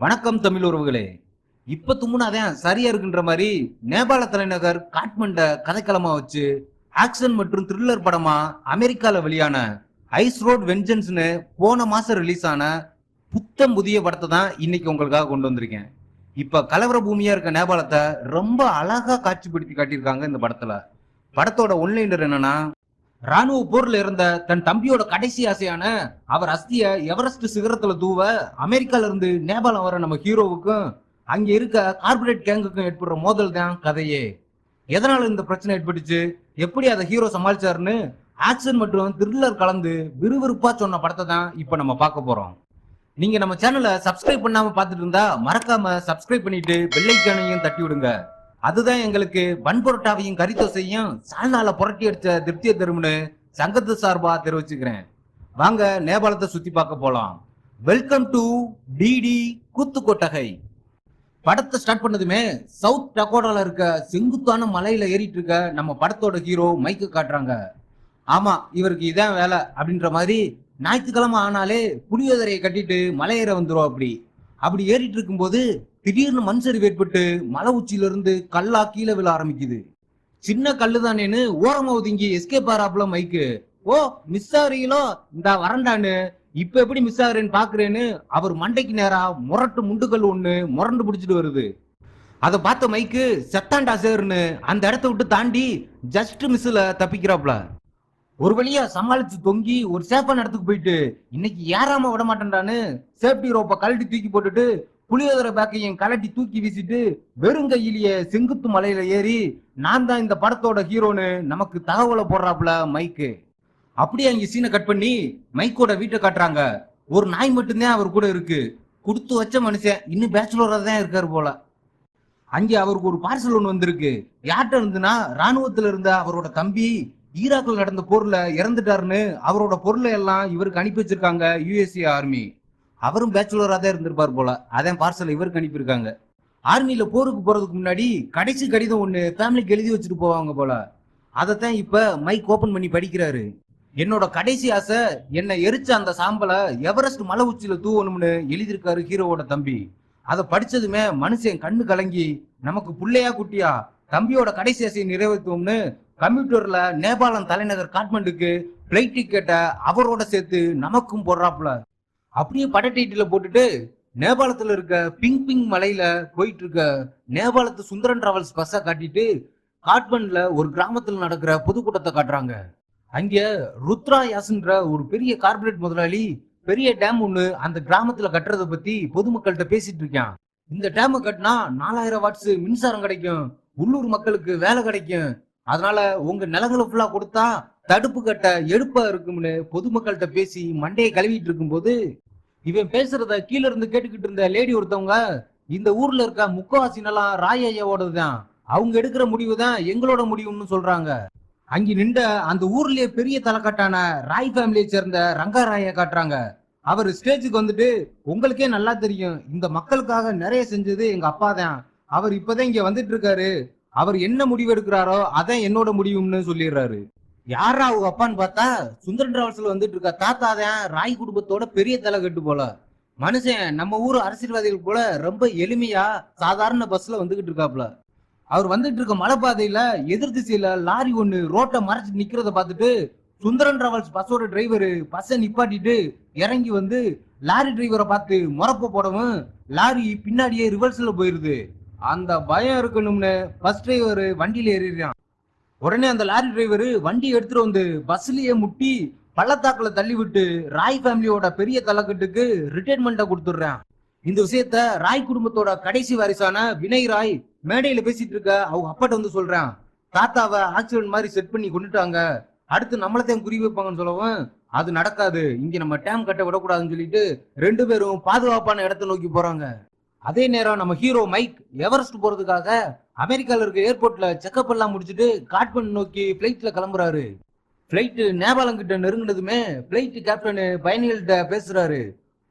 வணக்கம் தமிழ் உறவுகளே. இப்ப தும்முனாதான் சரியா இருக்குன்ற மாதிரி நேபாள தலைநகர் காட்மண்ட கதைக்களமா வச்சு ஆக்ஷன் மற்றும் த்ரில்லர் படமா அமெரிக்கால வெளியான ஐஸ் ரோட் வெஞ்சன்ஸ்னு போன மாசம் ரிலீஸ் ஆன புத்தம் புதிய படத்தை தான் இன்னைக்கு உங்களுக்காக கொண்டு வந்திருக்கேன். இப்ப கலவர பூமியா இருக்க நேபாளத்தை ரொம்ப அழகா காட்சிப்படுத்தி காட்டியிருக்காங்க இந்த படத்துல. படத்தோட ஒன்லைனர் என்னன்னா ராணுவ போர்ல இருந்த தன் தம்பியோட கடைசி ஆசையான அவர் அஸ்திய எவரெஸ்ட் சிகரத்துல தூவ அமெரிக்கால இருந்து நேபாளம் வர நம்ம ஹீரோவுக்கும் அங்க இருக்க கார்பரேட் கேங்குக்கும் ஏற்படுற மோதல் தான் கதையே. எதனால இந்த பிரச்சனை ஏற்பட்டுச்சு? எப்படி அதை ஹீரோ சமாளிச்சாருன்னு ஆக்ஷன் மற்றும் த்ரில்லர் கலந்து விறுவிறுப்பா சொன்ன படத்தை தான் இப்ப நம்ம பார்க்க போறோம். நீங்க நம்ம சேனலை சப்ஸ்கிரைப் பண்ணாம பார்த்துட்டு இருந்தா மறக்காம சப்ஸ்கிரைப் பண்ணிட்டு பெல்லைக்கானையும் தட்டி விடுங்க. அதுதான் எங்களுக்கு பன்பொரட்டாவையும் கரித்தோசையும் சால்நாள புரட்டி அடிச்ச திருப்தியை தரும்னு சங்கத்து சார்பா தெரிவிச்சுக்கிறேன். வாங்க நேபாளத்தை சுத்தி பார்க்க போலாம். வெல்கம் டு டிடி கூத்து கொட்டகை படத்தை ஸ்டார்ட் பண்ணதுமே சவுத் டகோடால இருக்க செங்குத்தான மலையில ஏறிட்டு இருக்க நம்ம படத்தோட ஹீரோ மைக்கு காட்டுறாங்க. ஆமா இவருக்கு இதான் வேலை அப்படின்ற மாதிரி ஞாயிற்றுக்கிழமை ஆனாலே புளியோதரையை கட்டிட்டு மலையேற வந்துடும் அப்படி. அப்படி ஏறிட்டு இருக்கும்போது திடீர்னு மண் சரிவு ஏற்பட்டு மலை உச்சியில இருந்து கல்லா கீழே விழ ஆரம்பிக்குது. சின்ன கல்லு தானேன்னு ஓரமா ஒதுங்கி எஸ்கேப் ஆறாப்புல மைக்கு ஓ மிஸ் ஆகுறீங்களோ இந்த வரண்டான்னு இப்ப எப்படி மிஸ் ஆகுறேன்னு பாக்குறேன்னு அவர் மண்டைக்கு நேரா முரட்டு முண்டுகல் ஒண்ணு முரண்டு பிடிச்சிட்டு வருது. அதை பார்த்த மைக்கு செத்தாண்டா சேர்னு. அந்த இடத்த விட்டு தாண்டி ஜஸ்ட் மிஸ்ல தப்பிக்கிறாப்ல ஒரு வழியா சமாளிச்சு தொங்கி ஒரு சேஃபான இடத்துக்கு போயிட்டு இன்னைக்கு ஏறாம விட மாட்டேன்டான்னு சேஃப்டி ரோப்பை கழட்டி தூக்கி போட்டுட்டு புளியோதரை பேக்கையும் கலட்டி தூக்கி வீசிட்டு வெறும் கையிலேயே செங்குத்து மலையில ஏறி நான் தான் இந்த படத்தோட ஹீரோன்னு நமக்கு தகவலை போடுறாப்புல மைக்கு. அப்படியே அங்க சீனை கட் பண்ணி மைக்கோட வீட்டை காட்டுறாங்க. ஒரு நாய் மட்டும்தான் அவர் கூட இருக்கு. கொடுத்து வச்ச மனுஷன் இன்னும் பேச்சுலராக தான் இருக்காரு போல. அங்கே அவருக்கு ஒரு பார்சல் ஒன்று வந்திருக்கு. யார்கிட்ட இருந்துன்னா ராணுவத்துல இருந்த அவரோட தம்பி ஈராக்கில் நடந்த போர்ல இறந்துட்டாருன்னு அவரோட பொருளை எல்லாம் இவருக்கு அனுப்பி வச்சிருக்காங்க யுஎஸ்ஏ ஆர்மி. அவரும் பேச்சுலராக தான் இருந்திருப்பார் போல. அதான் பார்சல் இவருக்கு அனுப்பியிருக்காங்க. ஆர்மியில போருக்கு போறதுக்கு முன்னாடி கடைசி கடிதம் ஒன்று ஃபேமிலிக்கு எழுதி வச்சுட்டு போவாங்க போல. அதைத்தான் இப்ப மைக் ஓபன் பண்ணி படிக்கிறாரு. என்னோட கடைசி ஆசை என்னை எரிச்ச அந்த சாம்பலை எவரெஸ்ட் மலை உச்சியில தூவணும்னு எழுதியிருக்காரு ஹீரோவோட தம்பி. அதை படிச்சதுமே மனுஷன் கண்ணு கலங்கி நமக்கு புள்ளையா குட்டியா? தம்பியோட கடைசி ஆசையை நிறைவேற்றுவோம்னு கம்ப்யூட்டர்ல நேபாளம் தலைநகர் காட்மண்டுக்கு பிளைட் டிக்கெட்டை அவரோட சேர்த்து நமக்கும் போடுறாப்புல. அப்படியே பட டைட்டில போட்டுட்டு நேபாளத்துல இருக்க பிங் பிங் மலையில போயிட்டு இருக்க நேபாளத்து சுந்தரன் டிராவல்ஸ் பஸ்ஸை காட்டிட்டு காட்மண்ட்ல ஒரு கிராமத்துல நடக்கிற பொதுக்கூட்டத்தை காட்டுறாங்க. அங்க ருத்ரா யாசுன்ற ஒரு பெரிய கார்பரேட் முதலாளி பெரிய டேம் ஒண்ணு அந்த கிராமத்துல கட்டுறத பத்தி பொதுமக்கள்கிட்ட பேசிட்டு இருக்கான். இந்த டேம் கட்டினா நாலாயிரம் வாட்ஸ் மின்சாரம் கிடைக்கும் உள்ளூர் மக்களுக்கு வேலை கிடைக்கும். அதனால உங்க நிலங்களை ஃபுல்லா கொடுத்தா தடுப்பு கட்ட எடுப்பா இருக்கும்னு பொதுமக்கள்கிட்ட பேசி மண்டையை கழுவிட்டு இருக்கும்போது இவன் பேசுறத கீழ இருந்து கேட்டுக்கிட்டு இருந்த லேடி ஒருத்தவங்க இந்த ஊர்ல இருக்க முக்கவாசி நிலம் ராய் தான் அவங்க எடுக்கிற முடிவு தான் எங்களோட முடிவுன்னு சொல்றாங்க. அங்க நின்ற அந்த ஊர்லயே பெரிய தலைக்கட்டான ராய் ஃபேமிலியை சேர்ந்த ரங்கராய காட்டுறாங்க. அவர் ஸ்டேஜுக்கு வந்துட்டு உங்களுக்கே நல்லா தெரியும் இந்த மக்களுக்காக நிறைய செஞ்சது எங்க அப்பா தான் அவர் இப்பதான் இங்க வந்துட்டு இருக்காரு. அவர் என்ன முடிவு எடுக்கிறாரோ அதான் என்னோட முடிவுன்னு சொல்லிடுறாரு. யாரா அவங்க அப்பான்னு பார்த்தா சுந்தரன் டிராவல்ஸ்ல வந்துட்டு இருக்க? தாத்தா தான் ராய் குடும்பத்தோட பெரிய தலை கட்டு போல. மனுஷன் நம்ம ஊர் அரசியல்வாதிகள் போல ரொம்ப எளிமையா சாதாரண பஸ்ல வந்துகிட்டு இருக்காப்ல அவர் வந்துட்டு இருக்க மலைப்பாதையில எதிர் திசையில லாரி ஒண்ணு ரோட்டை மறைச்சு நிக்கிறத பார்த்துட்டு சுந்தரன் டிராவல்ஸ் பஸ்ஸோட டிரைவரு பஸ்ஸை நிப்பாட்டிட்டு இறங்கி வந்து லாரி டிரைவரை பார்த்து முறப்ப போடவும் லாரி பின்னாடியே ரிவர்ஸ்ல போயிருது. அந்த பயம் இருக்கணும்னு பஸ் டிரைவர் வண்டியில ஏறிடுறான். உடனே அந்த லாரி டிரைவர் வண்டி எடுத்துட்டு வந்து பஸ்லயே முட்டி பள்ளத்தாக்கில் தள்ளி விட்டு ராய் ஃபேமிலியோட பெரிய தலைக்கட்டுக்கு ரிட்டைர்மெண்ட்டை கொடுத்துடுறேன். இந்த விஷயத்த ராய் குடும்பத்தோட கடைசி வாரிசான வினய் ராய் மேடையில பேசிட்டு இருக்க அவங்க அப்பாட்ட வந்து சொல்றேன். தாத்தாவை ஆக்சிடென்ட் மாதிரி செட் பண்ணி கொண்டுட்டாங்க. அடுத்து நம்மளத்தையும் குறி வைப்பாங்கன்னு சொல்லவும் அது நடக்காது. இங்க நம்ம டேம் கட்ட விடக்கூடாதுன்னு சொல்லிட்டு ரெண்டு பேரும் பாதுகாப்பான இடத்த நோக்கி போறாங்க. அதே நேரம் நம்ம ஹீரோ மைக் எவரெஸ்ட் போறதுக்காக அமெரிக்கால இருக்க ஏர்போர்ட்ல செக்அப் எல்லாம் முடிச்சுட்டு காட்மண்ட் நோக்கி பிளைட்ல கிளம்புறாரு. பிளைட் நேபாளம் கிட்ட நெருங்கினதுமே பிளைட் கேப்டன் பயணிகள்கிட்ட பேசுறாரு.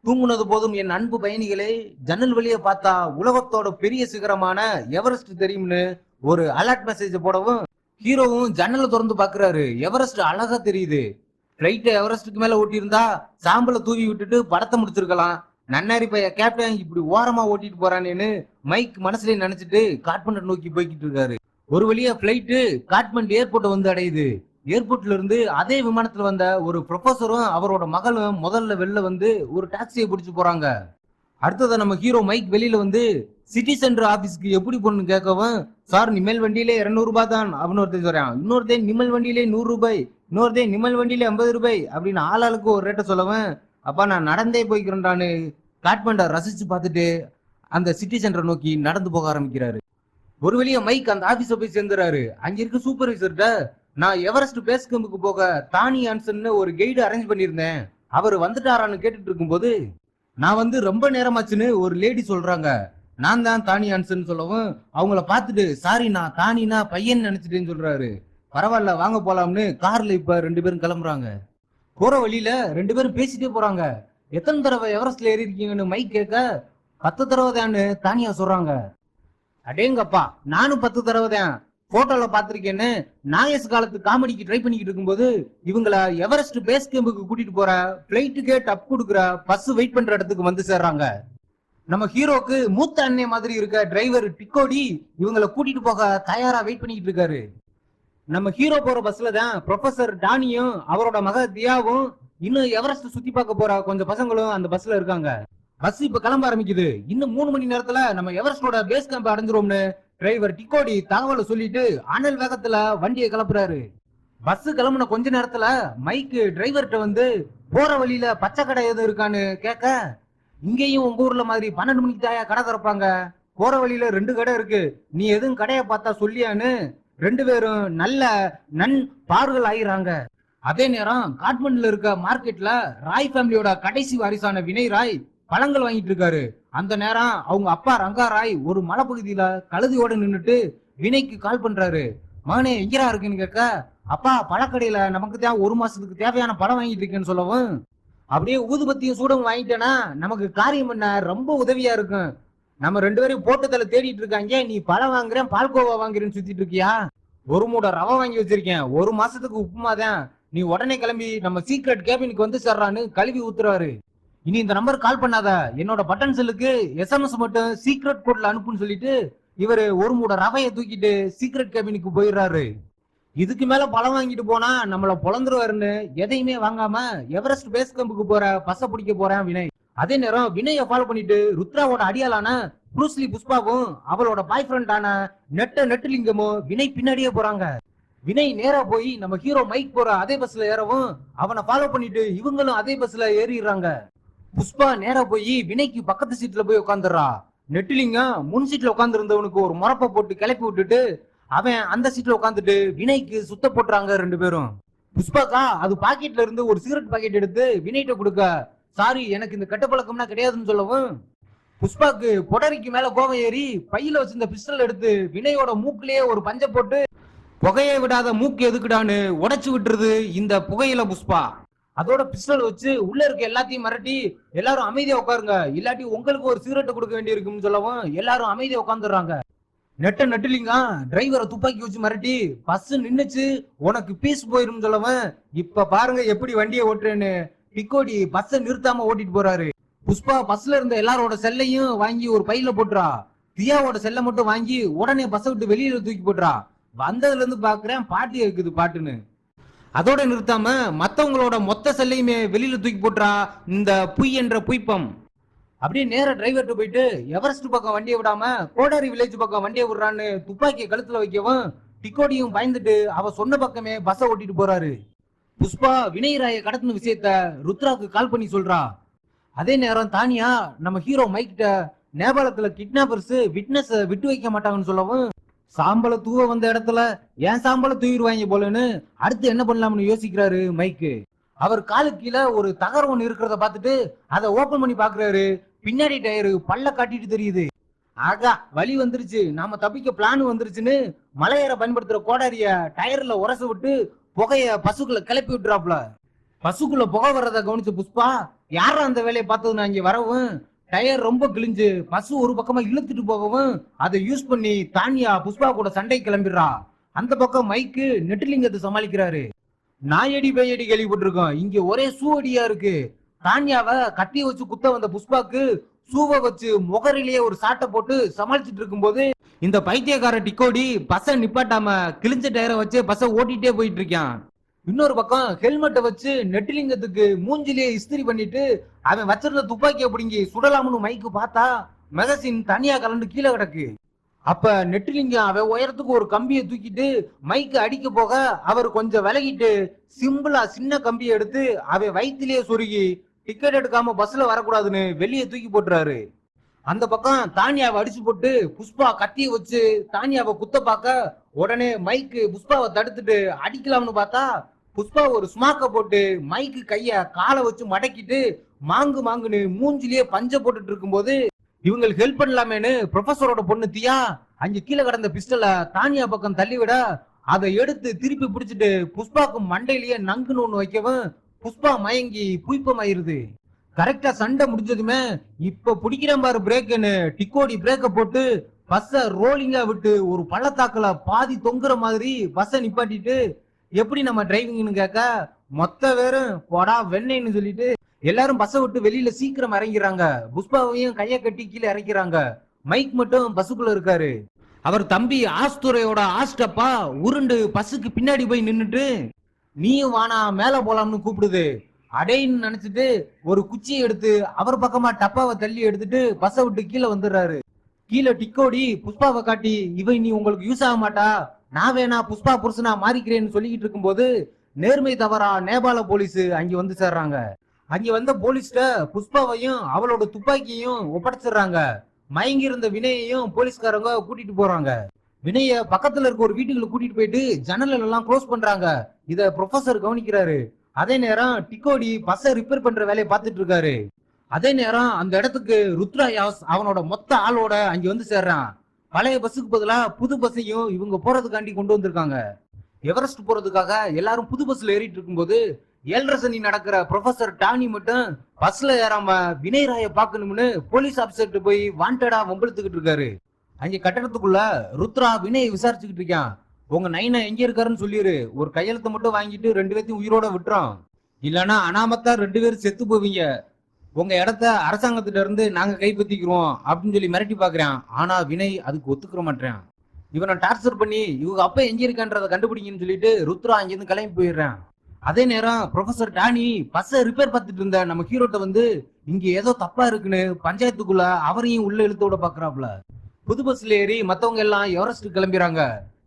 தூங்குனது போதும் என் அன்பு பயணிகளே ஜன்னல் வழிய பார்த்தா உலகத்தோட பெரிய சிகரமான எவரெஸ்ட் தெரியும்னு ஒரு அலர்ட் மெசேஜ் போடவும் ஹீரோவும் ஜன்னலை திறந்து பாக்குறாரு எவரெஸ்ட் அழகா தெரியுது. ஃப்ளைட்டை எவரெஸ்டுக்கு மேல ஓட்டியிருந்தா சாம்பலை தூவி விட்டுட்டு படத்தை முடிச்சிருக்கலாம். நன்னாரி பைய கேப்டன் இப்படி ஓரமா ஓட்டிட்டு போறானேன்னு மைக் மனசுல நினைச்சிட்டு காட்மண்ட் நோக்கி போய்கிட்டு இருக்காரு. ஒரு வழியா பிளைட்டு காட்மண்ட் ஏர்போர்ட்டை வந்து அடையுது. ஏர்போர்ட்ல இருந்து அதே விமானத்துல வந்த ஒரு ப்ரொஃபஸரும் அவரோட மகளும் முதல்ல வெளில வந்து ஒரு டாக்ஸியை பிடிச்சு போறாங்க. அடுத்ததை நம்ம ஹீரோ மைக் வெளியில வந்து சிட்டி சென்டர் ஆபீஸ்க்கு எப்படி போகணும்னு கேட்கவும் சார் நிமல் வண்டியிலே இருநூறு ரூபாய் தான். அப்படின்னு ஒருத்தன் சொல்றான். இன்னொருத்தன் நிமல் வண்டியிலே நூறு ரூபாய் இன்னொருத்தன் நிமல் வண்டியிலே ஐம்பது ரூபாய் அப்படின்னு ஆளாளுக்கு ஒரு ரேட்டை சொல்லவும் அப்பா நான் நடந்தே போய்க்கிறேன்டான்னு காட்மண்டை ரசிச்சு பார்த்துட்டு அந்த சிட்டி சென்டரை நோக்கி நடந்து போக ஆரம்பிக்கிறாரு. ஒரு வழியா மைக் அந்த ஆபீஸ போய் சேர்ந்துறாரு. அங்க இருக்க சூப்பர்வைசர்கிட்ட நான் எவரெஸ்ட் பேஸ் கேம்புக்கு போக தானி ஆன்சன்னு ஒரு கைடு அரேஞ்ச் பண்ணியிருந்தேன். அவர் வந்துட்டாரான்னு கேட்டுட்டு இருக்கும்போது நான் வந்து ரொம்ப நேரமாச்சுன்னு ஒரு லேடி சொல்றாங்க. நான் தான் தானி ஆன்சன் சொல்லவும் அவங்கள பார்த்துட்டு சாரி நான் தானினா பையன் நினைச்சிட்டேன்னு சொல்றாரு. பரவாயில்ல வாங்க போலாம்னு கார்ல இப்ப ரெண்டு பேரும் கிளம்புறாங்க. போற வழியில ரெண்டு பேரும் பேசிட்டே போறாங்க. எத்தனை தடவை எவரெஸ்ட்ல ஏறி இருக்கீங்கன்னு மைக் கேட்க பத்து தடவை தான்னு தானியா சொல்றாங்க. அடேங்கப்பா நானும் பத்து தடவை தான் போட்டோல பாத்திருக்கேன்னு நாகேஷ் காலத்து காமெடிக்கு ட்ரை பண்ணிக்கிட்டு இருக்கும்போது இவங்கள எவரெஸ்ட் பேஸ் கேம்புக்கு கூட்டிட்டு போற பிளைட்டுக்கே டப் கொடுக்குற பஸ் வெயிட் பண்ற இடத்துக்கு வந்து சேர்றாங்க. நம்ம ஹீரோக்கு மூத்த அண்ணே மாதிரி இருக்க டிரைவர் டிக்கோடி இவங்கள கூட்டிட்டு போக தயாரா வெயிட் பண்ணிக்கிட்டு இருக்காரு. நம்ம ஹீரோ போற பஸ்ல தான் ப்ரொஃபசர் டானியும் அவரோட மக தியாவும் இன்னும் எவரெஸ்ட் சுத்தி பார்க்க போற? கொஞ்சம் பசங்களும் அந்த பஸ்ல இருக்காங்க. பஸ் இப்ப கிளம்ப ஆரம்பிக்குது. இன்னும் மூணு மணி நேரத்துல நம்ம எவரெஸ்டோட பேஸ் கேம்ப் அடைஞ்சிரும்னு டிரைவர் டிக்கோடி தகவலை சொல்லிட்டு அனல் வேகத்துல வண்டியை கிளப்புறாரு. பஸ் கிளம்புன கொஞ்ச நேரத்துல மைக்கு டிரைவர்கிட்ட வந்து போற வழியில பச்சை கடை எதுவும் இருக்கான்னு கேட்க இங்கேயும் உங்க ஊர்ல மாதிரி பன்னெண்டு மணிக்கு தாயா கடை திறப்பாங்க. போற வழியில ரெண்டு கடை இருக்கு. நீ எதுவும் கடையை பார்த்தா சொல்லியான்னு ரெண்டு பேரும் நல்ல நன் பார்கள் ஆயிராங்க அதே நேரம் காட்மண்ட்ல இருக்க மார்க்கெட்ல ராய் ஃபேமிலியோட கடைசி வாரிசான வினய் ராய் பழங்கள் வாங்கிட்டு இருக்காரு. அந்த நேரம் அவங்க அப்பா ரங்கா ராய் ஒரு மலைப்பகுதியில கழுதியோட நின்றுட்டு வினைக்கு கால் பண்றாரு. மகனே எங்கடா இருக்குன்னு கேட்க அப்பா பழக்கடையில நமக்கு தான் ஒரு மாசத்துக்கு தேவையான பழம் வாங்கிட்டு இருக்கேன்னு சொல்லவும். அப்படியே ஊதுபத்தியும் சூடம் வாங்கிட்டேன்னா நமக்கு காரியம் பண்ண ரொம்ப உதவியா இருக்கும். நம்ம ரெண்டு பேரும் போட்டத்துல தேடிட்டு இருக்காங்க. நீ பழம் வாங்குறேன் பால்கோவா வாங்குறேன்னு சுத்திட்டு இருக்கியா? ஒரு மூடை ரவை வாங்கி வச்சிருக்கேன். ஒரு மாசத்துக்கு உப்புமா தான் நீ உடனே கிளம்பி நம்ம சீக்ரெட் கேபினுக்கு வந்து சேர்றான்னு கழுவி ஊத்துறாரு. இனி இந்த நம்பர் கால் பண்ணாத. என்னோட பட்டன் செல்லுக்கு எஸ்எம்எஸ் மட்டும் சீக்ரெட் கோட்ல அனுப்புன்னு சொல்லிட்டு இவரு ஒரு மூட ரவையை தூக்கிட்டு சீக்ரெட் கேபினுக்கு போயிடுறாரு. இதுக்கு மேல பழம் வாங்கிட்டு போனா நம்மள பொழந்துருவாருன்னு எதையுமே வாங்காம எவரெஸ்ட் பேஸ் கேம்புக்கு போற பச பிடிக்க போறேன் வினய். அதே நேரம் வினய ஃபாலோ பண்ணிட்டு ருத்ராவோட அடியாளான புரூஸ்லி புஷ்பாவும் அவளோட பாய் ஃப்ரெண்டான நெட்ட நெட்டுலிங்கமும் வினய் பின்னாடியே போறாங்க. வினய் நேரா போய் நம்ம ஹீரோ மைக் போற அதே பஸ்ல ஏறவும் அவனை ஃபாலோ பண்ணிட்டு இவங்களும் அதே பஸ்ல ஏறிடுறாங்க. புஷ்பா நேரா போய் வினைக்கு பக்கத்து சீட்ல போய் உட்காந்துடுறா நெட்டிலிங்க முன் சீட்ல உட்காந்துருந்தவனுக்கு ஒரு முறப்ப போட்டு கிளப்பி விட்டுட்டு அவன் அந்த சீட்ல உட்காந்துட்டு வினய்க்கு சுத்த போட்டுறாங்க ரெண்டு பேரும். புஷ்பாக்கா அது பாக்கெட்ல இருந்து ஒரு சிகரெட் பாக்கெட் எடுத்து வினைட்ட கொடுக்க. சாரி எனக்கு இந்த கெட்ட பழக்கம்னா கிடையாதுன்னு சொல்லவும். புஷ்பாக்கு பொடரிக்கு மேல கோவம் ஏறி பையில வச்சிருந்த பிஸ்டல் எடுத்து வினையோட மூக்குலயே ஒரு பஞ்ச போட்டு புகையை விடாத மூக்கு எதுக்குடான்னு உடைச்சு விட்டுருது இந்த புகையில புஷ்பா. அதோட பிஸ்டல் வச்சு உள்ள இருக்க எல்லாத்தையும் மிரட்டி எல்லாரும் அமைதியா உட்காருங்க. இல்லாட்டி உங்களுக்கு ஒரு சிகரெட் கொடுக்க வேண்டி இருக்குன்னு சொல்லவும் எல்லாரும் அமைதியா உட்காந்துடுறாங்க. நெட்ட நெட்டுலிங்க டிரைவரை துப்பாக்கி வச்சு மிரட்டி பஸ் நின்னுச்சு உனக்கு பீஸ் போயிரும் சொல்லவன் இப்ப பாருங்க எப்படி வண்டியை ஓட்டுறேன்னு. டிக்கோடி பஸ்ஸை நிறுத்தாம ஓட்டிட்டு போறாரு. புஷ்பா பஸ்ல இருந்த எல்லாரோட செல்லையும் வாங்கி ஒரு பையில போட்டுறா. தியாவோட செல்லை மட்டும் வாங்கி உடனே பஸ்ஸை விட்டு வெளியில தூக்கி போட்டுறா. வந்ததுல இருந்து பாக்குறேன் பாட்டி இருக்குது பாட்டுன்னு. அதோட நிறுத்தாம மத்தவங்களோட மொத்த செல்லையுமே வெளியில தூக்கி போட்டுறா இந்த புய் என்ற புய்ப்பம். அப்படியே நேர டிரைவர்கிட்ட போயிட்டு எவரெஸ்ட் பக்கம் வண்டியை விடாம கோடாரி வில்லேஜ் பக்கம் வண்டியை விடுறான்னு துப்பாக்கியை கழுத்துல வைக்கவும் டிக்கோடியும் பயந்துட்டு அவ சொன்ன பக்கமே பஸ்ஸை ஓட்டிட்டு போறாரு. புஷ்பா வினயராய கடத்தின விஷயத்த ருத்ராக்கு கால் பண்ணி சொல்றா. அதே நேரம் தானியா நம்ம ஹீரோ மைக்கிட்ட நேபாளத்துல கிட்னாப்பர்ஸ் விட்னஸ் விட்டு வைக்க மாட்டாங்கன்னு சொல்லவும் சாம்பலை தூவ வந்த இடத்துல ஏன் சாம்பலை தூக்கிடுவாங்க போலன்னு அடுத்து என்ன பண்ணலாம்னு யோசிக்கிறாரு மைக்கு அவர் காலுக்கு கீழே ஒரு தகர ஒன்று இருக்கிறத பார்த்துட்டு அதை ஓபன் பண்ணி பாக்குறாரு பின்னாடி டயரு பல்ல காட்டிட்டு தெரியுது. ஆகா வழி வந்துருச்சு. நாம தப்பிக்க பிளான் வந்துருச்சுன்னு மலையேற பயன்படுத்துற கோடாரிய டயர்ல உரச விட்டு புகைய பசுக்குள்ள கிளப்பி விட்டுறாப்ல பசுக்குள்ள புகை வர்றத கவனிச்ச புஷ்பா யாரும் அந்த வேலையை பார்த்தது நான் இங்க வரவும் டயர் ரொம்ப கிழிஞ்சு பஸ் ஒரு பக்கமா இழுத்துட்டு போகவும் அதை யூஸ் பண்ணி தானியா புஷ்பா கூட சண்டை கிளம்பிடுறா. அந்த பக்கம் மைக்கு நெட்டிலிங்கத்தை சமாளிக்கிறாரு. நாயடி பேயடி கேள்விப்பட்டிருக்கோம். இங்க ஒரே சூ அடியா இருக்கு. தானியாவை கத்திய வச்சு குத்த வந்த புஷ்பாக்கு சூவை வச்சு முகரிலேயே ஒரு சாட்டை போட்டு சமாளிச்சிட்டு இருக்கும்போது இந்த பைத்தியக்கார டிக்கோடி பஸ்ஸை நிப்பாட்டாம கிழிஞ்ச டயரை வச்சு பஸ்ஸை ஓட்டிட்டே போயிட்டு இருக்கான். இன்னொரு பக்கம் ஹெல்மெட்டை வச்சு நெட்டிலிங்கத்துக்கு மூஞ்சிலேயே இஸ்திரி பண்ணிட்டு அவன் வச்சிருந்த துப்பாக்கியை பிடிங்கி சுடலாம்னு மைக்கு பார்த்தா மெகசின் தனியா கலந்து கீழே கிடக்கு. அப்ப நெட்டிலிங்கம் அவன் உயரத்துக்கு ஒரு கம்பியை தூக்கிட்டு மைக்கு அடிக்க போக அவர் கொஞ்சம் விலகிட்டு சிம்பிளா சின்ன கம்பியை எடுத்து அவன் வயிற்றுலயே சொருகி டிக்கெட் எடுக்காம பஸ்ல வரக்கூடாதுன்னு வெளியே தூக்கி போட்டுறாரு. அந்த பக்கம் தானியாவை அடிச்சு போட்டு புஷ்பா கத்திய வச்சு தானியாவை குத்த பார்க்க உடனே மைக்கு புஷ்பாவை தடுத்துட்டு அடிக்கலாம்னு பார்த்தா புஷ்பா ஒரு ஸ்மாக்க போட்டு மைக்கு கைய காலை வச்சு மடக்கிட்டு மாங்கு மாங்குன்னு மூஞ்சிலேயே பஞ்ச போட்டுட்டு இருக்கும்போது இவங்களுக்கு ஹெல்ப் பண்ணலாமேன்னு ப்ரொஃபஸரோட பொண்ணு தியா அங்கே கீழே கிடந்த பிஸ்டலை தானியா பக்கம் தள்ளிவிட அதை எடுத்து திருப்பி பிடிச்சிட்டு புஷ்பாக்கு மண்டையிலேயே நங்குன்னு ஒன்று வைக்கவும் புஷ்பா மயங்கி புய்ப்பமாயிருது கரெக்டா சண்டை முடிஞ்சதுமே இப்ப பிடிக்கிறேன் பாரு பிரேக்குன்னு டிக்கோடி பிரேக்க போட்டு பஸ்ஸ ரோலிங்கா விட்டு ஒரு பள்ளத்தாக்கல பாதி தொங்குற மாதிரி பஸ்ஸை நிப்பாட்டிட்டு எப்படி நம்ம டிரைவிங்னு கேட்க மொத்த பேரும் போடா வெண்ணெய்னு சொல்லிட்டு எல்லாரும் பஸ்ஸை விட்டு வெளியில சீக்கிரம் இறங்கிறாங்க புஷ்பாவையும் கைய கட்டி கீழே இறக்கிறாங்க மைக் மட்டும் பஸ்ஸுக்குள்ள இருக்காரு. அவர் தம்பி ஆஸ்துரையோட ஆஸ்டப்பா உருண்டு பஸ்ஸுக்கு பின்னாடி போய் நின்னுட்டு நீயும் வானா மேல போலாம்னு கூப்பிடுது. அடைன்னு நினைச்சிட்டு ஒரு குச்சியை எடுத்து அவர் பக்கமா டப்பாவை தள்ளி எடுத்துட்டு பஸ்ஸை விட்டு கீழே வந்துடுறாரு. கீழே டிக்கோடி புஷ்பாவை காட்டி இவை நீ உங்களுக்கு யூஸ் ஆக மாட்டா. நான் வேணா புஷ்பா புருஷனா மாறிக்கிறேன்னு சொல்லிக்கிட்டு இருக்கும்போது நேர்மை தவறா நேபாள போலீஸ் அங்க வந்து சேர்றாங்க. அங்க வந்த போலீஸ்ட புஷ்பாவையும் அவளோட துப்பாக்கியையும் ஒப்படைச்சிடுறாங்க. மயங்கி இருந்த வினயையும் போலீஸ்காரங்க கூட்டிட்டு போறாங்க. வினய பக்கத்துல இருக்க ஒரு வீட்டுக்குள்ள கூட்டிட்டு போயிட்டு ஜன்னல் எல்லாம் க்ளோஸ் பண்றாங்க. இத ப்ரொஃபசர் கவனிக்கிறாரு. அதே நேரம் டிக்கோடி பஸ்ஸை ரிப்பேர் பண்ற வேலையை பார்த்துட்டு இருக்காரு. அதே நேரம் அந்த இடத்துக்கு ருத்ரா அவனோட மொத்த ஆளோட அங்க வந்து சேர்றான். பழைய பஸ்ஸுக்கு பதிலாக புது பஸ்ஸையும் இவங்க போறதுக்காண்டி கொண்டு வந்திருக்காங்க. எவரெஸ்ட் போறதுக்காக எல்லாரும் புது பஸ்ல ஏறிட்டு இருக்கும்போது ஏழரை நடக்கிற ப்ரொஃபசர் டானி மட்டும் பஸ்ல ஏறாம வினய் ராய பாக்கணும்னு போலீஸ் ஆபீசர்கிட்ட போய் வாண்டடா வம்பிழுத்துக்கிட்டு இருக்காரு. அங்க கட்டடத்துக்குள்ள ருத்ரா வினய் விசாரிச்சுக்கிட்டு இருக்கான். உங்க நைனா எங்க இருக்காருன்னு சொல்லிடு ஒரு கையெழுத்து மட்டும் வாங்கிட்டு ரெண்டு பேர்த்தையும் உயிரோட விட்டுறோம். இல்லனா அனாமத்தா ரெண்டு பேரும் செத்து போவீங்க. உங்க இடத்த அரசாங்கத்திட்ட இருந்து நாங்க கைப்பற்றிக்கிறோம் அப்படின்னு சொல்லி மிரட்டி பாக்குறேன் ஆனா வினய் அதுக்கு ஒத்துக்கிற மாட்டேன் இவனை டார்ச்சர் பண்ணி இவங்க அப்பா எங்க இருக்கான்றதை கண்டுபிடிங்கன்னு சொல்லிட்டு ருத்ரா அங்கிருந்து கிளம்பி போயிடுறேன். அதே நேரம் ப்ரொஃபசர் டானி பஸ்ஸை ரிப்பேர் பார்த்துட்டு இருந்த நம்ம ஹீரோட்ட வந்து இங்க ஏதோ தப்பா இருக்குன்னு பஞ்சாயத்துக்குள்ள அவரையும் உள்ள இழுத்து விட பாக்குறாப்ல புது பஸ்ல ஏறி மத்தவங்க எல்லாம் எவரெஸ்ட் கிளம்பிறாங்க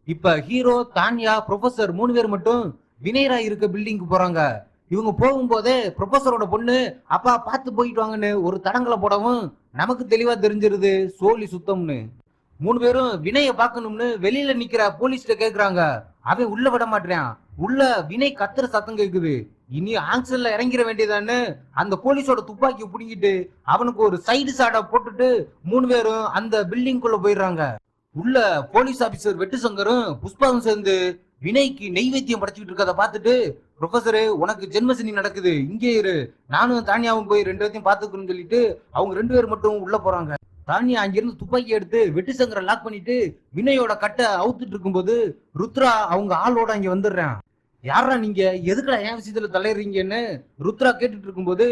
இப்ப ஹீரோ தான்யா ப்ரொஃபசர் மூணு பேர் மட்டும் வினயரா இருக்க பில்டிங்க்கு போறாங்க. இவங்க போகும்போதே ப்ரொஃபசரோட பொண்ணு அப்பா பார்த்து போயிட்டு வாங்கன்னு ஒரு தடங்களை போடவும் நமக்கு தெளிவா தெரிஞ்சிருது சோலி சுத்தம்னு. மூணு பேரும் வினையை பார்க்கணும்னு வெளியில நிக்கிற போலீஸ்ட கேக்குறாங்க. அவன் உள்ள விட மாட்டேன் உள்ள வினய் கத்துற சத்தம் கேக்குது. இனி ஆக்சன்ல இறங்கிட வேண்டியதான்னு அந்த போலீஸோட துப்பாக்கி பிடிங்கிட்டு அவனுக்கு ஒரு சைடு சாடா போட்டுட்டு மூணு பேரும் அந்த பில்டிங்குள்ள போயிடுறாங்க. உள்ள போலீஸ் ஆபீசர் வெட்டு சங்கரும் புஷ்பாவும் சேர்ந்து வினய்க்கு நெய்வேத்தியம் படைச்சுக்கிட்டு இருக்கதை பார்த்துட்டு ப்ரொஃபஸரு உனக்கு ஜென்மசனி நடக்குது. இங்கே இரு. நானும் தானியாவும் போய் ரெண்டு பேர்த்தையும் பார்த்துக்கணும்னு சொல்லிட்டு அவங்க ரெண்டு பேர் மட்டும் உள்ள போறாங்க. தானியா அங்கிருந்து துப்பாக்கி எடுத்து வெட்டு சங்கரை லாக் பண்ணிட்டு வினயோட கட்டை அவுத்துட்டு இருக்கும்போது ருத்ரா அவங்க ஆளோட அங்க வந்துடுறான். யாரா நீங்க? எதுக்குடா என் விஷயத்துல தலையிறீங்கன்னு ருத்ரா கேட்டுட்டு இருக்கும்போது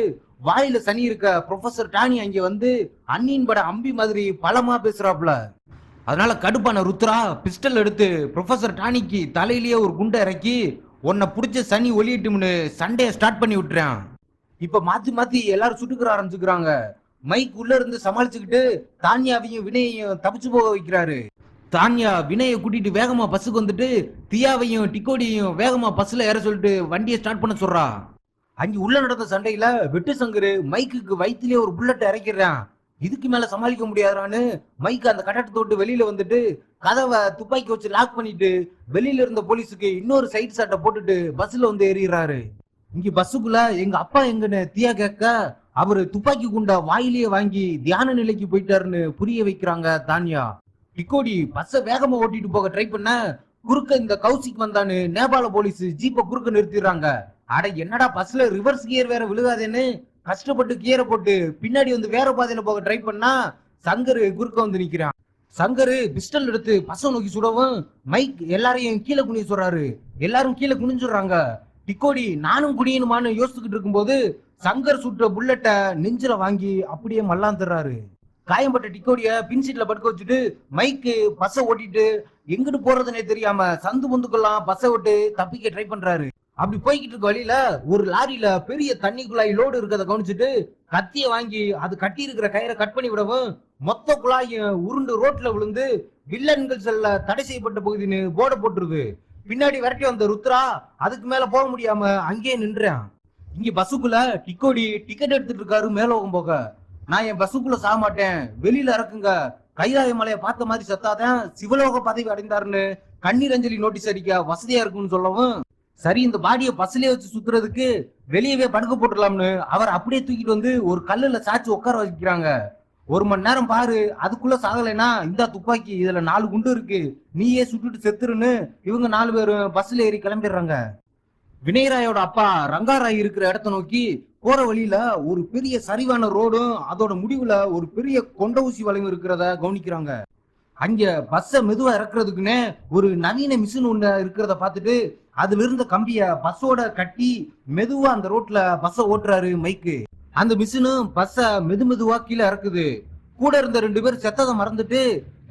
வாயில சனி இருக்க ப்ரொஃபசர் டானி அங்க வந்து அண்ணின் பட அம்பி மாதிரி பலமா பேசுறாப்ல. அதனால கடுப்பான ருத்ரா பிஸ்டல் எடுத்து ப்ரொஃபசர் டானிக்கு தலையிலேயே ஒரு குண்டை இறக்கி உன்னை பிடிச்ச சனி ஒளியிட்டும்னு சண்டையை ஸ்டார்ட் பண்ணி விட்டுறேன். இப்ப மாத்தி மாத்தி எல்லாரும் சுட்டுக்கிற ஆரம்பிச்சுக்கிறாங்க. மைக் உள்ள இருந்து சமாளிச்சுக்கிட்டு தானியாவையும் வினயையும் தப்பிச்சு போக வைக்கிறாரு. தானியா வினயை கூட்டிட்டு வேகமா பஸ்ஸுக்கு வந்துட்டு தியாவையும் டிக்கோடியையும் வேகமா பஸ்ல ஏற சொல்லிட்டு வண்டியை ஸ்டார்ட் பண்ண சொல்றா. அங்கே உள்ள நடந்த சண்டையில வெட்டு சங்கரு மைக்குக்கு வயிற்றுலயே ஒரு புல்லட் இறக்கிறான் இதுக்கு மேல சமாளிக்க முடியாதான்னு மைக் அந்த கட்டடத்தை விட்டு வெளியில வந்துட்டு கதவை துப்பாக்கி வச்சு லாக் பண்ணிட்டு வெளியில இருந்த போலீஸுக்கு இன்னொரு சைடு சாட்டை போட்டுட்டு பஸ்ல வந்து ஏறிடுறாரு. இங்க பஸ்ஸுக்குள்ள எங்க அப்பா எங்கன்னு தியா கேட்க அவரு துப்பாக்கி குண்டா வாயிலேயே வாங்கி தியான நிலைக்கு போயிட்டாருன்னு புரிய வைக்கிறாங்க தானியா. டிக்கோடி பஸ்ஸ வேகமா ஓட்டிட்டு போக ட்ரை பண்ண குறுக்க இந்த கௌசிக் வந்தான்னு நேபாள போலீஸ் ஜீப்பை குறுக்க நிறுத்திடுறாங்க. அட என்னடா பஸ்ல ரிவர்ஸ் கியர் வேற விழுகாதேன்னு கஷ்டப்பட்டு கியரை போட்டு பின்னாடி வந்து வேற பாதையில போக ட்ரை பண்ணா சங்கரு குறுக்க வந்து நிக்கிறான். சங்கரு பிஸ்டல் எடுத்து பசங்க நோக்கி சுடவும் மைக் எல்லாரையும் கீழே குனிய சொல்றாரு. எல்லாரும் கீழே குனிஞ்சுடுறாங்க. டிக்கோடி நானும் குடியணுமான்னு யோசிச்சுக்கிட்டு இருக்கும்போது சங்கர் சுட்ட புல்லட்டை நெஞ்சில வாங்கி அப்படியே மல்லாந்துடுறாரு காயம்பட்ட டிக்கோடிய பின் சீட்ல படுக்க வச்சுட்டு மைக்கு பஸ்ஸை ஓட்டிட்டு எங்கிட்டு போறதுன்னே தெரியாம சந்து பொந்துக்கெல்லாம் பஸ்ஸை விட்டு தப்பிக்க ட்ரை பண்றாரு. அப்படி போய்கிட்டு இருக்க வழியில ஒரு லாரியில பெரிய தண்ணி குழாய் லோடு இருக்கிறத கவனிச்சுட்டு கத்திய வாங்கி அது கட்டி இருக்கிற கயிறை கட் பண்ணி விடவும் மொத்த குழாயும் உருண்டு ரோட்ல விழுந்து வில்லன்கள் செல்ல தடை செய்யப்பட்ட பகுதின்னு போர்டை போட்டுருது பின்னாடி விரட்டி வந்த ருத்ரா அதுக்கு மேல போக முடியாம அங்கேயே நின்றான். இங்க பஸ்ஸுக்குள்ள டிக்கோடி டிக்கெட் எடுத்துட்டு இருக்காரு மேலோகம் போக. நான் என் பஸ்ஸுக்குள்ள சாக மாட்டேன். வெளியில இறக்குங்க. கைலாய மலையை பார்த்த மாதிரி செத்தாதான் சிவலோக பதவி அடைந்தாருன்னு கண்ணீர் அஞ்சலி நோட்டீஸ் அடிக்க வசதியா இருக்கும்னு சொல்லவும் சரி இந்த பாடியை பஸ்லயே வச்சு சுத்துறதுக்கு வெளியவே படுக்க போட்டுடலாம்னு அவர் அப்படியே தூக்கிட்டு வந்து ஒரு கல்லுல சாச்சு உட்கார வைக்கிறாங்க. ஒரு மணி நேரம் பாரு அதுக்குள்ள சாகலைன்னா இந்த துப்பாக்கி இதுல நாலு குண்டு இருக்கு நீயே சுட்டுட்டு செத்துருன்னு இவங்க நாலு பேரும் பஸ்ல ஏறி கிளம்பிடுறாங்க. வினயராயோட அப்பா ரங்காராய் இருக்கிற இடத்த நோக்கி போற வழியில ஒரு பெரிய சரிவான ரோடும் அதோட முடிவுல ஒரு பெரிய கொண்ட ஊசி வளைவு இருக்கிறத கவனிக்கிறாங்க. அங்க பஸ்ஸை மெதுவா இறக்குறதுக்குன்னு ஒரு நவீன மிஷின் ஒண்ணு இருக்கிறத பார்த்துட்டு அதுல இருந்த கம்பிய பஸ்ஸோட கட்டி மெதுவா அந்த ரோட்ல பஸ்ஸ ஓட்டுறாரு மைக்கு அந்த மிஷினும் பஸ்ஸ மெது மெதுவா கீழே இறக்குது. கூட இருந்த ரெண்டு பேர் செத்ததை மறந்துட்டு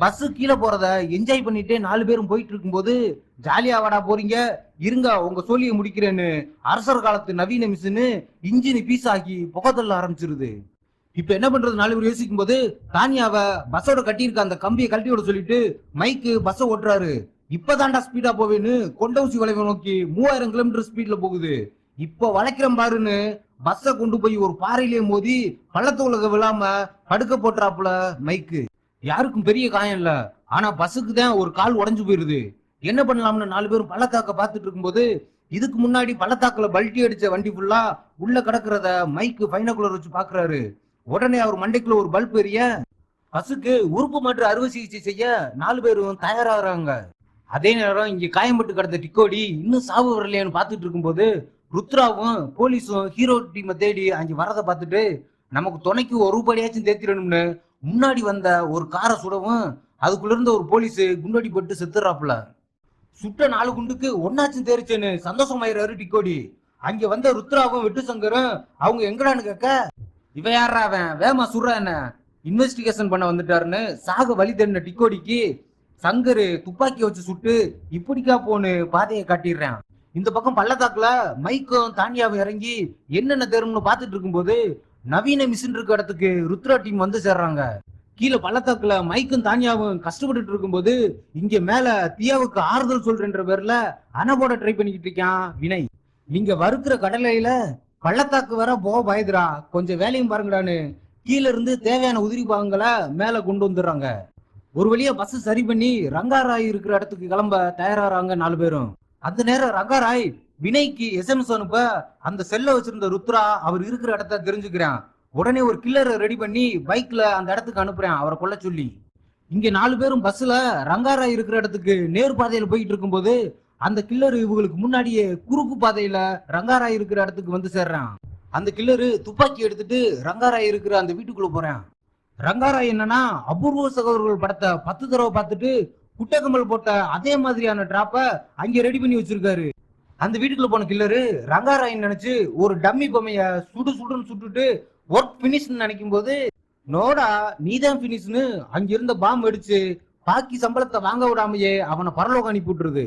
பஸ் கீழே போறத என்ஜாய் பண்ணிட்டே நாலு பேரும் போயிட்டு இருக்கும்போது ஜாலியா வாடா போறீங்க. இருங்க உங்க சொல்லியை முடிக்கிறேன்னு. அரசர் காலத்து நவீன மிஷினு இன்ஜின் பீஸ் ஆகி புகத்தள்ள ஆரம்பிச்சிருது. இப்ப என்ன பண்றது? நாலு பேர் யோசிக்கும் போது தானியாவை பஸ்ஸோட கட்டியிருக்க அந்த கம்பியை கழட்டி விட சொல்லிட்டு மைக்கு பஸ்ஸை ஓட்டுறாரு. இப்பதான்டா ஸ்பீடா போவேன்னு கொண்டவுசி வளைவை நோக்கி மூவாயிரம் கிலோமீட்டர் ஸ்பீட்ல போகுது. இப்ப வளைக்கிறேன் பாருன்னு பஸ்ஸை கொண்டு போய் ஒரு பாறையிலே மோதி பள்ளத்து விழாம படுக்க போட்டுறாப்புல மைக்கு யாருக்கும் பெரிய காயம் இல்ல. ஆனா பஸ்ஸுக்கு தான் ஒரு கால் உடஞ்சு போயிருது. என்ன பண்ணலாம்னு நாலு பேரும் பள்ளத்தாக்க பார்த்துட்டு இருக்கும்போது இதுக்கு முன்னாடி பள்ளத்தாக்குல பல்ட்டி அடிச்ச வண்டி ஃபுல்லா உள்ள கிடக்குறத மைக்கு பைனகுலர் வச்சு பாக்குறாரு. உடனே அவர் மண்டைக்குள்ள ஒரு பல்ப் எரிய பஸ்ஸுக்கு உறுப்பு மற்றும் அறுவை சிகிச்சை செய்ய நாலு பேரும் தயாராகிறாங்க. அதே நேரம் இங்க காயம்பட்டு கிடந்த டிக்கோடி இன்னும் சாவு வரலையான்னு பார்த்துட்டு இருக்கும்போது ருத்ராவும் போலீஸும் ஹீரோ டீமை தேடி அங்க வரதை பார்த்துட்டு நமக்கு துணைக்கு ஒரு ரூபாயாச்சும் தேத்திடணும்னு முன்னாடி வந்த ஒரு காரை சுடவும் அதுக்குள்ள இருந்த ஒரு போலீஸ் குண்டடி போட்டு செத்துறாப்புல. சுட்ட நாலு குண்டுக்கு ஒன்னாச்சும் தேரிச்சேன்னு சந்தோஷமாயிராரு டிக்கோடி. அங்க வந்த ருத்ராவும் வெட்டு சங்கரும் அவங்க எங்கடான்னு கேட்க இவன் யாரா அவன்? வேமா சுடுறா என்ன? இன்வெஸ்டிகேஷன் பண்ண வந்துட்டாருன்னு சாக வழி தெரிஞ்ச டிக்கோடிக்கு சங்கரு துப்பாக்கி வச்சு சுட்டு இப்படிக்கா போன்னு பாதையை காட்டிடுறான். இந்த பக்கம் பள்ளத்தாக்குல மைக்கும் தானியாவும் இறங்கி என்னென்ன தேரும்னு பார்த்துட்டு இருக்கும்போது நவீன மிஷின் இருக்க இடத்துக்கு ருத்ரா டீம் வந்து சேர்றாங்க. கீழே பள்ளத்தாக்குல மைக்கும் தானியாவும் கஷ்டப்பட்டுட்டு இருக்கும்போது இங்க மேல தியாவுக்கு ஆறுதல் சொல்றன்ற பேர்ல அணை போட ட்ரை பண்ணிக்கிட்டு இருக்கான் வினய். நீங்க வறுக்கிற கடலையில பள்ளத்தாக்கு வர போக பயதுடா கொஞ்சம் வேலையும் பாருங்கடான்னு கீழ இருந்து தேவையான உதிரி பாகங்களை மேல கொண்டு வந்துடுறாங்க. ஒரு வழியா பஸ் சரி பண்ணி ரங்காராய் இருக்கிற இடத்துக்கு கிளம்ப தயாராறாங்க நாலு பேரும். அந்த நேரம் ரங்காராய் வினைக்கு எஸ்எம்எஸ் அனுப்ப அந்த செல்ல வச்சிருந்த ருத்ரா அவர் இருக்கிற இடத்த தெரிஞ்சுக்கிறான். உடனே ஒரு கில்லரை ரெடி பண்ணி பைக்ல அந்த இடத்துக்கு அனுப்புறேன். அவரை கொல்ல சொல்லி. இங்க நாலு பேரும் பஸ்ல ரங்காராய் இருக்கிற இடத்துக்கு நேர் பாதையில போயிட்டு இருக்கும்போது அந்த கில்லர் இவங்களுக்கு முன்னாடியே குறுக்கு பாதையில ரங்காராய் இருக்கிற இடத்துக்கு வந்து சேர்றான். அந்த கில்லரு துப்பாக்கி எடுத்துட்டு ரங்காராய் இருக்கிற அந்த வீட்டுக்குள்ள போறேன். ரங்காராய் என்னன்னா அபூர்வ சகோதரர்கள் படத்தை பத்து தடவை பார்த்துட்டு குட்டக்கமல் போட்ட அதே மாதிரியான டிராப்ப அங்க ரெடி பண்ணி வச்சிருக்காரு. அந்த வீட்டுக்குள்ள போன கில்லரு ரங்காராயன் நினைச்சு ஒரு டம்மி பொம்மைய சுடு சுடுன்னு சுட்டுட்டு ஒர்க் பினிஷ் நினைக்கும் போது நோடா நீதான் பினிஷ்னு அங்க இருந்த பாம்பு அடிச்சு பாக்கி சம்பளத்தை வாங்க விடாமையே அவனை பரலோகம் அனுப்பி விட்டுருது.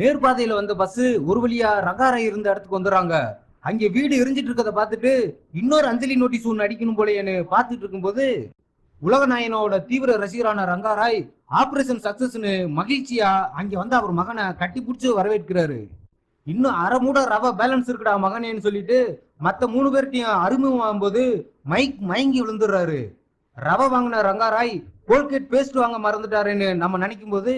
நேர்பாதையில வந்த பஸ் ஒரு வழியா ரங்காராய் இருந்த இடத்துக்கு வந்துடுறாங்க. அங்க வீடு எரிஞ்சிட்டு இருக்கதை பார்த்துட்டு இன்னொரு அஞ்சலி நோட்டீஸ் ஒன்று அடிக்கணும் போலேன்னு பார்த்துட்டு இருக்கும்போது உலகநாயனோட தீவிர ரசிகரான ரங்காராய் ஆபரேஷன் சக்சஸ்னு மகிழ்ச்சியா அங்க வந்து அவர் மகனை கட்டி பிடிச்சி வரவேற்கிறாரு. இன்னும் அரை மூட ரவ பேலன்ஸ் இருக்குடா மகனேன்னு சொல்லிட்டு மத்த மூணு பேர்கிட்டையும் அறிமுகம் போது மைக் மயங்கி விழுந்துடுறாரு. ரவை வாங்கின ரங்காராய் கோல்கேட் பேஸ்ட் வாங்க மறந்துட்டாருன்னு நம்ம நினைக்கும் போது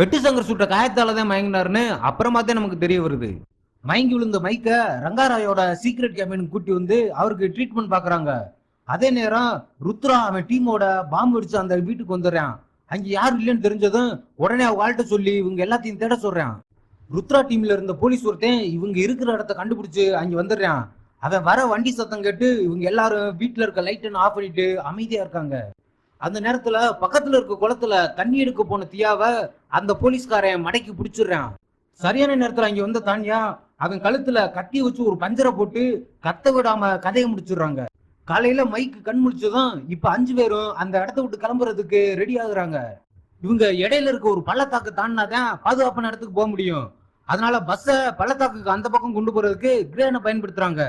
வெட்டு சங்கர் சுட்ட காயத்தால தான் மயங்கினாருன்னு அப்புறமா தான் நமக்கு தெரிய வருது. மயங்கி விழுந்த மைக்க ரங்காராயோட சீக்ரெட் கேபினுக்கு கூட்டி வந்து அவருக்கு ட்ரீட்மெண்ட் பாக்குறாங்க. அதே நேரம் ருத்ரா அவன் டீமோட பாம்பு அடிச்சு அந்த வீட்டுக்கு வந்துடுறான். அங்க யாரும் இல்லைன்னு தெரிஞ்சதும் உடனே அவங்க ஆள்கிட்ட சொல்லி இவங்க எல்லாத்தையும் தேட சொல்றான். ருத்ரா டீம்ல இருந்த போலீஸ் ஒருத்தன் இவங்க இருக்கிற இடத்த கண்டுபிடிச்சு அங்க வந்துடுறான். அவன் வர வண்டி சத்தம் கேட்டு இவங்க எல்லாரும் வீட்டுல இருக்க லைட்டன் ஆஃப் பண்ணிட்டு அமைதியா இருக்காங்க. அந்த நேரத்துல பக்கத்துல இருக்க குளத்துல தண்ணி எடுக்க போன தியாவை அந்த போலீஸ்காரன் மடக்கி பிடிச்சிடுறான். சரியான நேரத்துல அங்க வந்த தானியா அவன் கழுத்துல கத்தி வச்சு ஒரு பஞ்சரை போட்டு கத்த விடாம கதையை முடிச்சிடுறாங்க. காலையில மைக்கு கண் முழிச்சதும் இப்ப அஞ்சு பேரும் அந்த இடத்த விட்டு கிளம்புறதுக்கு ரெடி ஆகுறாங்க. இவங்க இடையில இருக்க ஒரு பள்ளத்தாக்கு தாண்டினாதான் பாதுகாப்பான இடத்துக்கு போக முடியும். அதனால பஸ்ஸ பள்ளத்தாக்குக்கு அந்த பக்கம் கொண்டு போறதுக்கு கிரேனை பயன்படுத்துறாங்க.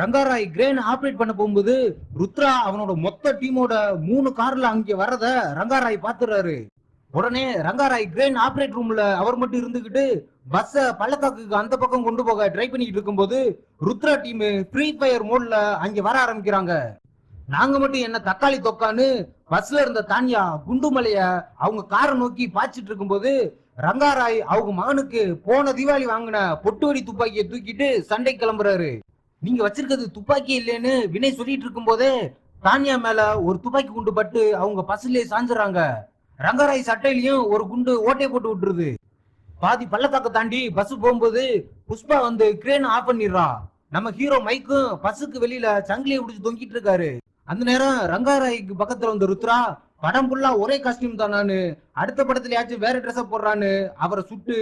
ரங்காராய் கிரேன் ஆப்ரேட் பண்ண போகும்போது ருத்ரா அவனோட மொத்த டீமோட மூணு கார்ல அங்க வரத ரங்காராய் பாத்துறாரு. உடனே ரங்காராய் கிரேன் ஆப்ரேட் ரூம்ல அவர் மட்டும் இருந்துகிட்டு பஸ்ஸ பள்ளத்தாக்கு அந்த பக்கம் கொண்டு போக ட்ரை பண்ணிட்டு இருக்கும்போது ருத்ரா டீம் ஃப்ரீ ஃபயர் மோட்ல அங்க வர ஆரம்பிக்கிறாங்க. நாங்க மட்டும் என்ன தக்காளி தொக்கான்னு பஸ்ல இருந்த தானியா குண்டுமலைய அவங்க காரை நோக்கி பாய்ச்சிட்டு இருக்கும்போது ரங்காராய் அவங்க மகனுக்கு போன தீபாவளி வாங்கின பொட்டு வெடி துப்பாக்கியை தூக்கிட்டு சண்டை கிளம்புறாரு. நீங்க வச்சிருக்கிறது துப்பாக்கி இல்லைன்னு வினய் சொல்லிட்டு இருக்கும்போதே தானியா மேல ஒரு துப்பாக்கி குண்டு பட்டு அவங்க பஸ்லயே சாஞ்சுறாங்க ரங்கராய் சட்டையிலயும் ஒரு குண்டு ஓட்டை போட்டு விட்டுருது. பாதி பள்ளத்தாக்க தாண்டி பஸ் போகும்போது புஷ்பா வந்து கிரேன் ஆஃப் பண்ணிடுறா. நம்ம ஹீரோ மைக்கும் பஸ்ஸுக்கு வெளியில சங்கிலியை பிடிச்சி தொங்கிட்டு இருக்காரு. அந்த நேரம் ரங்காராய்க்கு பக்கத்துல வந்த ருத்ரா படம் ஃபுல்லா ஒரே காஸ்டியூம் தானான்னு அடுத்த படத்துலயாச்சும் வேற ட்ரெஸ் போடுறான்னு அவரை சுட்டு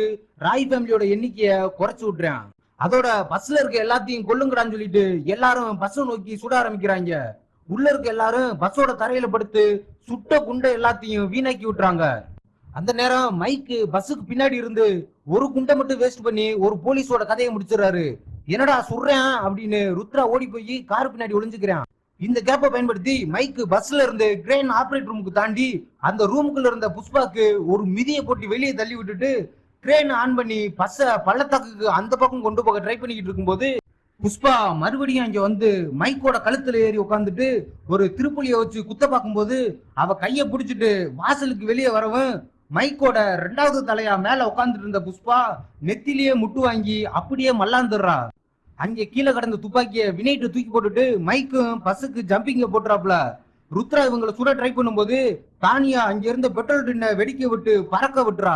ராய் ஃபேமிலியோட எண்ணிக்கைய குறைச்சு விட்டுறான். அதோட பஸ்ல இருக்க எல்லாத்தையும் கொல்லுங்கடான்னு சொல்லிட்டு எல்லாரும் பஸ்ஸை நோக்கி சுட ஆரம்பிக்கிறாங்க. உள்ள இருக்க எல்லாரும் பஸ்ஸோட தரையில படுத்து சுட்ட குண்டை எல்லாத்தையும் வீணாக்கி விட்டுறாங்க. அந்த நேரம் மைக்கு பஸ்ஸுக்கு பின்னாடி இருந்து ஒரு குண்டை மட்டும் வேஸ்ட் பண்ணி ஒரு போலீஸோட கதையை முடிச்சிடுறாரு. என்னடா சுடுறேன் அப்படின்னு ருத்ரா ஓடி போய் கார் பின்னாடி ஒளிஞ்சுக்கிறான். இந்த கேப்பை பயன்படுத்தி மைக்கு பஸ்ல இருந்து கிரெயின் ஆபரேட் ரூமுக்கு தாண்டி அந்த ரூமுக்குள்ள இருந்த புஷ்பாக்கு ஒரு மிதியை போட்டு வெளியே தள்ளி விட்டுட்டு கிரேன் ஆன் பண்ணி பஸ்ஸ பள்ளத்தாக்குக்கு அந்த பக்கம் கொண்டு போக ட்ரை பண்ணிக்கிட்டு இருக்கும்போது புஷ்பா மறுபடியும் அங்க வந்து மைக்கோட கழுத்துல ஏறி உட்காந்துட்டு ஒரு திருப்புலிய வச்சு குத்த பார்க்கும்போது அவ கைய பிடிச்சிட்டு வாசலுக்கு வெளியே வரவும் மைக்கோட ரெண்டாவது தலையா மேல உட்காந்துட்டு இருந்த புஷ்பா நெத்திலேயே முட்டு வாங்கி அப்படியே மல்லாந்துடுறா. அங்கே கீழே கடந்த துப்பாக்கிய வினைட்டு தூக்கி போட்டுட்டு மைக்கும் பஸ்ஸுக்கு ஜம்பிங்க போட்டுறாப்புல. ருத்ரா இவங்களை சுட ட்ரை பண்ணும்போது தானியா அங்கிருந்த பெட்ரோல் டின்ன வெடிக்க விட்டு பறக்க விட்டுறா.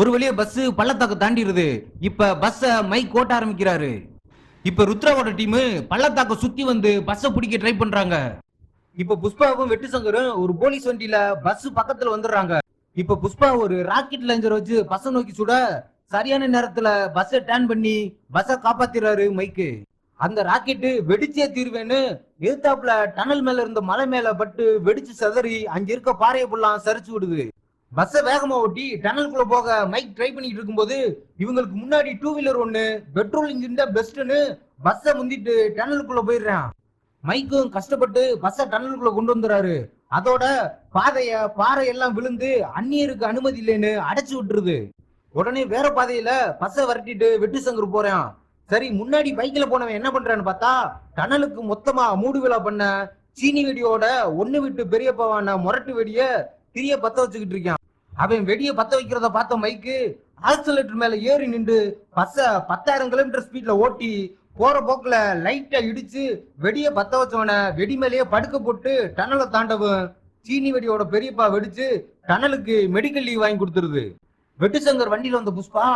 ஒரு வழியா பஸ் பள்ளத்தாக்கு தாண்டிடுது. இப்ப பஸ்ஸ மைக் ஓட்ட ஆரம்பிக்கிறாரு. இப்ப ருத்ராவோட டீமு பள்ளத்தாக்க சுத்தி வந்து பஸ்ஸை பிடிக்க ட்ரை பண்றாங்க. இப்ப புஷ்பாவும் வெட்டு சங்கரும் ஒரு போலீஸ் வண்டியில பஸ் பக்கத்துல வந்துடுறாங்க. இப்ப புஷ்பா ஒரு ராக்கெட் லஞ்சர் வச்சு பஸ்ஸை நோக்கி சுட சரியான நேரத்துல பஸ்ஸை டேன் பண்ணி பஸ்ஸை காப்பாத்திடுறாரு மைக்கு அந்த ராக்கெட்டு வெடிச்சே தீர்வேன்னு எதிர்த்தாப்புல டனல் மேல இருந்த மலை மேல பட்டு வெடிச்சு சிதறி அங்க இருக்க பாறையை புல்லாம் சரிச்சு விடுது. பஸ்ஸை வேகமா ஓட்டி டனலுக்குள்ள போக மைக் ட்ரை பண்ணிட்டு இருக்கும்போது இவங்களுக்கு முன்னாடி டூ வீலர் ஒண்ணு பெட்ரோல் இன்ஜின் தான் பெஸ்ட்னு பஸ்ஸை முந்திட்டு டனலுக்குள்ள போயிடுறான். மைக்கும் கஷ்டப்பட்டு பஸ்ஸை டனலுக்குள்ள கொண்டு வந்துறாரு அதோட பாதைய பாறை எல்லாம் விழுந்து அந்நியருக்கு அனுமதி இல்லைன்னு அடைச்சு விட்டுருது. உடனே வேற பாதையில பஸ்ஸை வரட்டிட்டு வெட்டு சங்கர் போறேன். சரி முன்னாடி பைக்ல போனவன் என்ன பண்றான்னு பார்த்தா டனலுக்கு மொத்தமா மூடு விழா பண்ண சீனி வெடியோட ஒண்ணு விட்டு பெரியப்பாவான முரட்டு வெடிய திரிய பத்த வச்சுக்கிட்டு இருக்கான். அவன் வெடிய பத்த வைக்கிறத பார்த்த மைக்கு ஆக்சலேட்டர் மேல ஏறி நின்று பஸ்ஸ பத்தாயிரம் கிலோமீட்டர் ஸ்பீட்ல ஓட்டி போற போக்குல லைட்டா இடிச்சு வெடிய பத்த வச்சவன வெடி மேலேயே படுக்க போட்டு டனலை தாண்டவும். சீனி வெடியோட பெரியப்பா வெடிச்சு டனலுக்கு மெடிக்கல் லீவ் வாங்கி கொடுத்துருது. வெட்டுசங்கர் வண்டியில வந்த புஷ்பா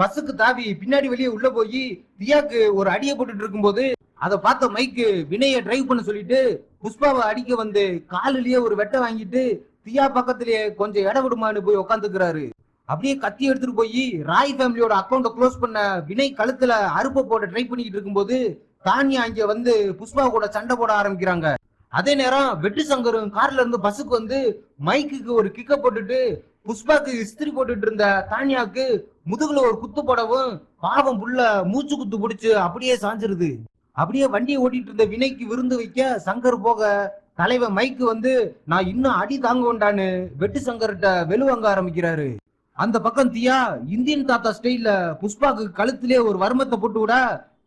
பஸ்ஸுக்கு தாவி பின்னாடி வெளியே உள்ள போய் தியாக்கு ஒரு அடியை போட்டுட்டு இருக்கும்போது அதை பார்த்த மைக்கு வினைய டிரைவ் பண்ண சொல்லிட்டு புஷ்பாவை அடிக்க வந்து காலிலேயே ஒரு வெட்டை வாங்கிட்டு தியா பக்கத்திலேயே கொஞ்சம் இட விடுமான்னு போய் உக்காந்துக்கிறாரு. அப்படியே கத்தி எடுத்துட்டு போய் ராய் ஃபேமிலியோட அக்கௌண்ட க்ளோஸ் பண்ண வினை கழுத்துல அறுப்பை போட ட்ரை பண்ணிட்டு இருக்கும்போது தானியா இங்க வந்து புஷ்பா கூட சண்டை போட ஆரம்பிக்கிறாங்க. அதே நேரம் வெட்டு சங்கரும் கார்ல இருந்து பஸ்ஸுக்கு வந்து மைக்குக்கு ஒரு கிக்க போட்டுட்டு புஷ்பாக்கு இஸ்திரி போட்டுட்டு இருந்த தானியாவுக்கு முதுகுல ஒரு குத்து போடவும் பாவம் புள்ள மூச்சு குத்து பிடிச்சு அப்படியே சாஞ்சிருது. அப்படியே வண்டியை ஓட்டிட்டு இருந்த வினைக்கு விருந்து வைக்க சங்கர் போக தலைவன் மைக்கு வந்து நான் இன்னும் அடி தாங்க வேண்டான்னு வெட்டு சங்கர்கிட்ட வெளுவாங்க ஆரம்பிக்கிறாரு. அந்த பக்கம் தியா இந்தியன் தாத்தா ஸ்டைல்ல புஷ்பாக்கு கழுத்திலே ஒரு வர்மத்தை போட்டு விட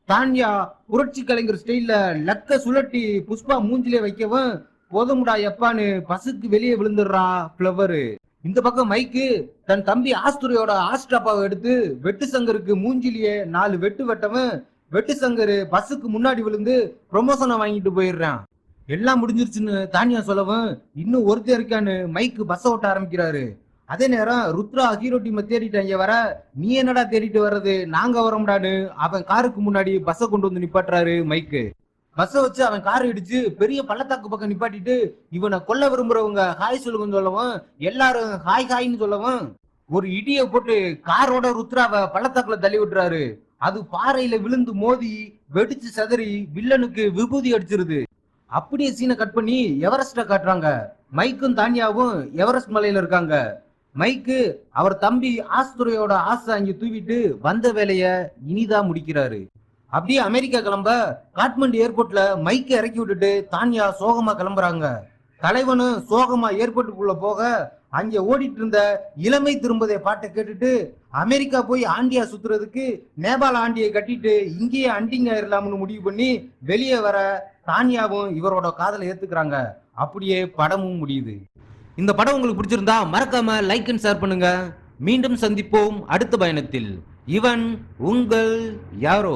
தான்யா புரட்சி கலைஞர் ஸ்டைல்ல லக்க சுழட்டி புஷ்பா மூஞ்சிலே வைக்கவும் போதுமுடா எப்பான்னு பசுக்கு வெளியே விழுந்துடுறா பிளவரு இந்த பக்கம் மைக்கு தன் தம்பி ஆஸ்துரியோட ஆஸ்ட்ராப்பாவை எடுத்து வெட்டு சங்கருக்கு மூஞ்சிலேயே நாலு வெட்டு வெட்டவன் வெட்டு சங்கரு பஸ்ஸுக்கு முன்னாடி விழுந்து ப்ரொமோஷனை வாங்கிட்டு போயிடுறான். எல்லாம் முடிஞ்சிருச்சுன்னு தானியா சொல்லவும் இன்னும் ஒருத்தர் இருக்கான்னு மைக்கு பஸ்ஸை ஓட்ட ஆரம்பிக்கிறாரு. அதே நேரம் ருத்ரா ஹீரோ டீமை தேடிட்டாங்க வர நீ என்னடா தேடிட்டு வர்றது? நாங்க வரோம்டான்னு. அவன் காருக்கு முன்னாடி பஸ்ஸை கொண்டு வந்து நிப்பாட்டுறாரு மைக்கு. பஸ்ஸை வச்சு அவன் கார் இடிச்சு பெரிய பள்ளத்தாக்கு பக்கம் நிப்பாட்டிட்டு இவனை கொல்ல விரும்புறவங்க ஹாய் சொல்லுங்கன்னு சொல்லவும் எல்லாரும் ஹாய் ஹாய்ன்னு சொல்லவும் ஒரு இடியை போட்டு காரோட ருத்ராவை பள்ளத்தாக்குல தள்ளி விட்டுறாரு. அது பாறையில விழுந்து மோதி வெடிச்சு சதறி வில்லனுக்கு விபூதி அடிச்சிருது. அப்படியே சீனை கட் பண்ணி எவரெஸ்ட காட்டுறாங்க? மைக்கும் தானியாவும் எவரெஸ்ட் மலையில இருக்காங்க? மைக்கு அவர் தம்பி ஆஸ்துரையோட ஆசை அங்கே தூவிட்டு வந்த வேலைய இனிதா முடிக்கிறாரு. அப்படியே அமெரிக்கா கிளம்ப காட்மண்டு ஏர்போர்ட்ல மைக்கை இறக்கி விட்டுட்டு தானியா சோகமா கிளம்புறாங்க. தலைவனும் சோகமா ஏர்போர்ட்டுக்குள்ள போக அங்க ஓடிட்டு இருந்த இளமை திரும்பதை பாட்டை கேட்டுட்டு அமெரிக்கா போய் ஆண்டியா சுத்துறதுக்கு நேபாள ஆண்டியை கட்டிட்டு இங்கேயே அண்டிங்க ஆயிரலாம்னு முடிவு பண்ணி வெளியே வர தானியாவும் இவரோட காதலை ஏத்துக்கிறாங்க. அப்படியே படமும் முடியுது. இந்த படம் உங்களுக்கு பிடிச்சிருந்தா மறக்காம லைக் அண்ட் ஷேர் பண்ணுங்க. மீண்டும் சந்திப்போம் அடுத்த பயணத்தில். இவன் உங்கள் யாரோ?